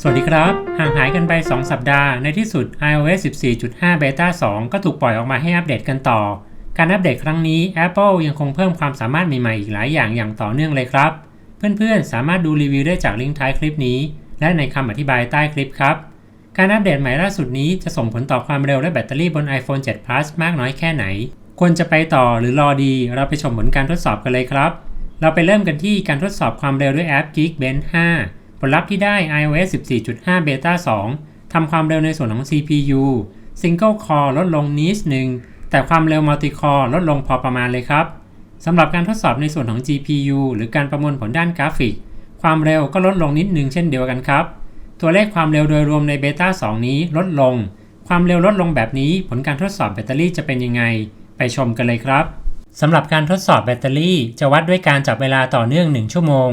สวัสดีครับ ห่างหายกันไป 2 สัปดาห์ ในที่สุด iOS 14.5 Beta 2 ก็ถูกปล่อยออกมาให้อัปเดตกันต่อ การอัปเดตครั้งนี้ Apple ยังคงเพิ่มความสามารถใหม่ๆ อีกหลายอย่างอย่างต่อเนื่องเลยครับ เพื่อนๆ สามารถดูรีวิวได้จากลิงก์ท้ายคลิปนี้ และในคำอธิบายใต้คลิปครับ การอัปเดตใหม่ล่าสุดนี้จะส่งผลต่อความเร็วและแบตเตอรี่บน iPhone 7 Plus มากน้อยแค่ไหน ควรจะไปต่อหรือรอดี เราไปชมผลการทดสอบกันเลยครับ เราไปเริ่มกันที่การทดสอบความเร็วด้วยแอป Geekbench 5 ผลลัพธ์ที่ได้ iOS 14.5 Beta 2 ทำความเร็วในส่วนของ CPU Single Core ลดลงนิดนึง แต่ความเร็ว Multi Core ลดลงพอประมาณเลยครับสำหรับการทดสอบในส่วนของ GPU หรือการประมวลผลด้านกราฟิก ความเร็วก็ลดลงนิดนึงเช่นเดียวกันครับ ตัวเลขความเร็วโดยรวมในเบต้า2นี้ลดลง ความเร็วลดลงแบบนี้ผลการทดสอบแบตเตอรี่จะเป็นยังไง ไปชมกันเลยครับสำหรับการทดสอบแบตเตอรี่จะวัดด้วยการจับเวลาต่อเนื่อง 1 ชั่วโมง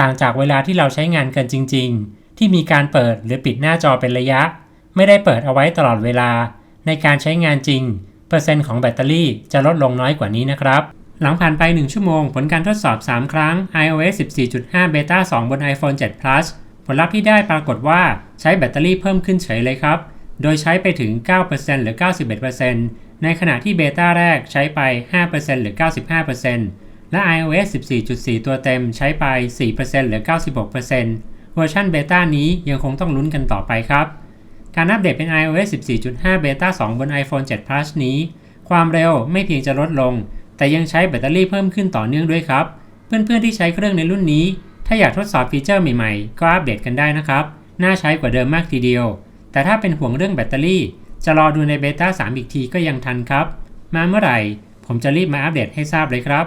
ต่างจากเวลาที่เราใช้งานกันจริง ๆ ที่มีการเปิดหรือปิดหน้าจอเป็นระยะ ไม่ได้เปิดเอาไว้ตลอดเวลา ในการใช้งานจริง เปอร์เซ็นต์ของแบตเตอรี่จะลดลงน้อยกว่านี้นะครับ หลังผ่านไป 1 ชั่วโมง ผลการทดสอบ 3 ครั้ง iOS 14.5 Beta 2 บน iPhone 7 Plus ผลลัพธ์ที่ได้ปรากฏว่าใช้แบตเตอรี่เพิ่มขึ้นเฉยเลยครับ โดยใช้ไปถึง 9%หรือ 91%ในขณะที่เบต้าแรกใช้ไป 5%หรือ 95% และ iOS 14.4 ตัวเต็มใช้ไป 4%หรือ 96%เวอร์ชันเบต้านี้ยังคงต้องลุ้นกันต่อไปครับ การอัปเดตเป็น iOS 14.5 Beta 2 บน iPhone 7 Plus นี้ ความเร็วไม่เพียงจะลดลง แต่ยังใช้แบตเตอรี่เพิ่มขึ้นต่อเนื่องด้วยครับ เพื่อนๆที่ใช้เครื่องในรุ่นนี้ ถ้าอยากทดสอบฟีเจอร์ใหม่ๆ ก็อัปเดตกันได้นะครับ น่าใช้กว่าเดิมมากทีเดียว แต่ถ้าเป็นห่วงเรื่องแบตเตอรี่ จะรอดูในเบต้า3อีกทีก็ยังทันครับ มาเมื่อไหร่ ผมจะรีบมาอัปเดตให้ทราบเลยครับ